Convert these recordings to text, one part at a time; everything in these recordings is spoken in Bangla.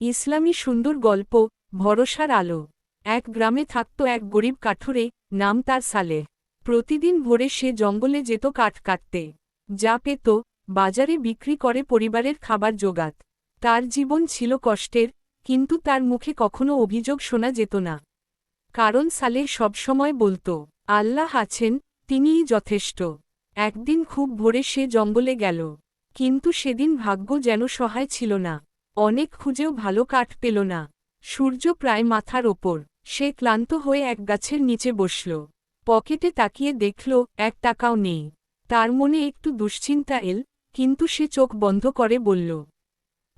ইসলামী সুন্দর গল্প, ভরসার আলো। এক গ্রামে থাকত এক গরিব কাঠুরে, নাম তার সালেহ প্রতিদিন ভোরে সে জঙ্গলে যেত কাঠ কাটতে। যা পেত, বাজারে বিক্রি করে পরিবারের খাবার জোগাত তার জীবন ছিল কষ্টের, কিন্তু তার মুখে কখনো অভিযোগ শোনা যেত না। কারণ সালেহ সবসময় বলত, আল্লাহ আছেন, তিনিই যথেষ্ট। একদিন খুব ভোরে সে জঙ্গলে গেল। কিন্তু সেদিন ভাগ্য যেন সহায় ছিল না। অনেক খুঁজেও ভালো কাঠ পেল না। সূর্য প্রায় মাথার ওপর। সে ক্লান্ত হয়ে এক গাছের নিচে বসল। পকেটে তাকিয়ে দেখল, এক টাকাও নেই। তার মনে একটু দুশ্চিন্তা এল, কিন্তু সে চোখ বন্ধ করে বলল,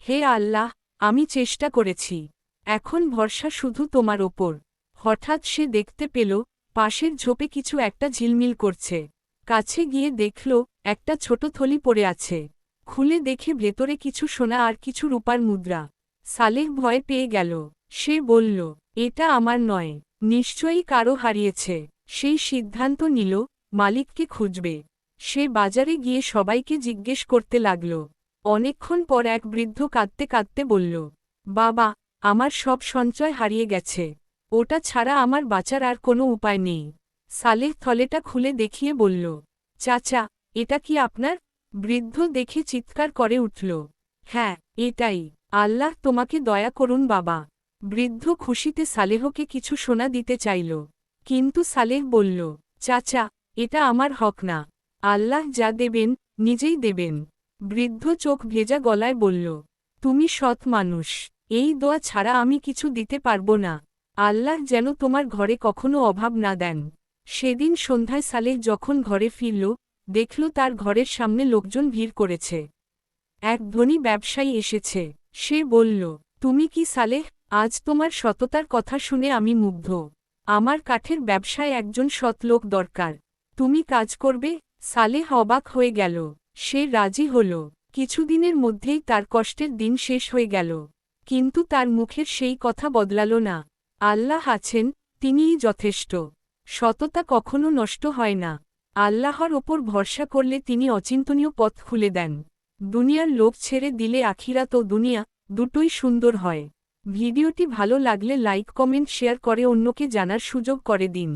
হে আল্লাহ, আমি চেষ্টা করেছি। এখন ভরসা শুধু তোমার ওপর। হঠাৎ সে দেখতে পেল, পাশের ঝোপে কিছু একটা ঝিলমিল করছে। কাছে গিয়ে দেখল, একটা ছোট থলি পড়ে আছে। খুলে দেখে ভেতরে কিছু সোনা আর কিছু রূপার মুদ্রা। সালেহ ভয় পেয়ে গেল। সে বলল, এটা আমার নয়। নিশ্চয়ই কারও হারিয়েছে। সেই সিদ্ধান্ত নিল, মালিককে খুঁজবে সে বাজারে গিয়ে সবাইকে জিজ্ঞেস করতে লাগল। অনেকক্ষণ পর এক বৃদ্ধ কাঁদতে কাঁদতে বলল, বাবা, আমার সব সঞ্চয় হারিয়ে গেছে। ওটা ছাড়া আমার বাঁচার আর কোনো উপায় নেই সালেহ থলেটা খুলে দেখিয়ে বলল, চাচা, এটা কি আপনার? বৃদ্ধ দেখে চিৎকার করে উঠল হ্যাঁ এটাই। আল্লাহ তোমাকে দয়া করুন বাবা। বৃদ্ধ খুশিতে সালেহকে কিছু সোনা দিতে চাইল, কিন্তু সালেহ বলল, চাচা, এটা আমার হক না। আল্লাহ যা দেবেন, নিজেই দেবেন। বৃদ্ধ চোখ ভেজা গলায় বলল, তুমি সৎ মানুষ। এই দোয়া ছাড়া আমি কিছু দিতে পারব না। আল্লাহ যেন তোমার ঘরে কখনো অভাব না দেন। সেদিন সন্ধ্যায় সালেহ যখন ঘরে ফিরল দেখল তার ঘরের সামনে লোকজন ভিড় করেছে। এক ধনী ব্যবসায়ী এসেছে। সে বলল, তুমি কি সালেহ? আজ তোমার সততার কথা শুনে আমি মুগ্ধ। আমার কাঠের ব্যবসায় একজন সৎ লোক দরকার। তুমি কাজ করবে। সালেহ অবাক হয়ে গেল। সে রাজি হল। কিছুদিনের মধ্যেই তার কষ্টের দিন শেষ হয়ে গেল। কিন্তু তার মুখের সেই কথা বদলাল না। আল্লাহ আছেন, তিনিই যথেষ্ট। সততা কখনো নষ্ট হয় না। আল্লাহর ওপর ভরসা করলে তিনি অচিন্তনীয় পথ খুলে দেন। দুনিয়ার লোভ ছেড়ে দিলে আখিরাত ও দুনিয়া দুটোই সুন্দর হয়। ভিডিওটি ভালো লাগলে লাইক, কমেন্ট, শেয়ার করে অন্যকে জানার সুযোগ করে দিন।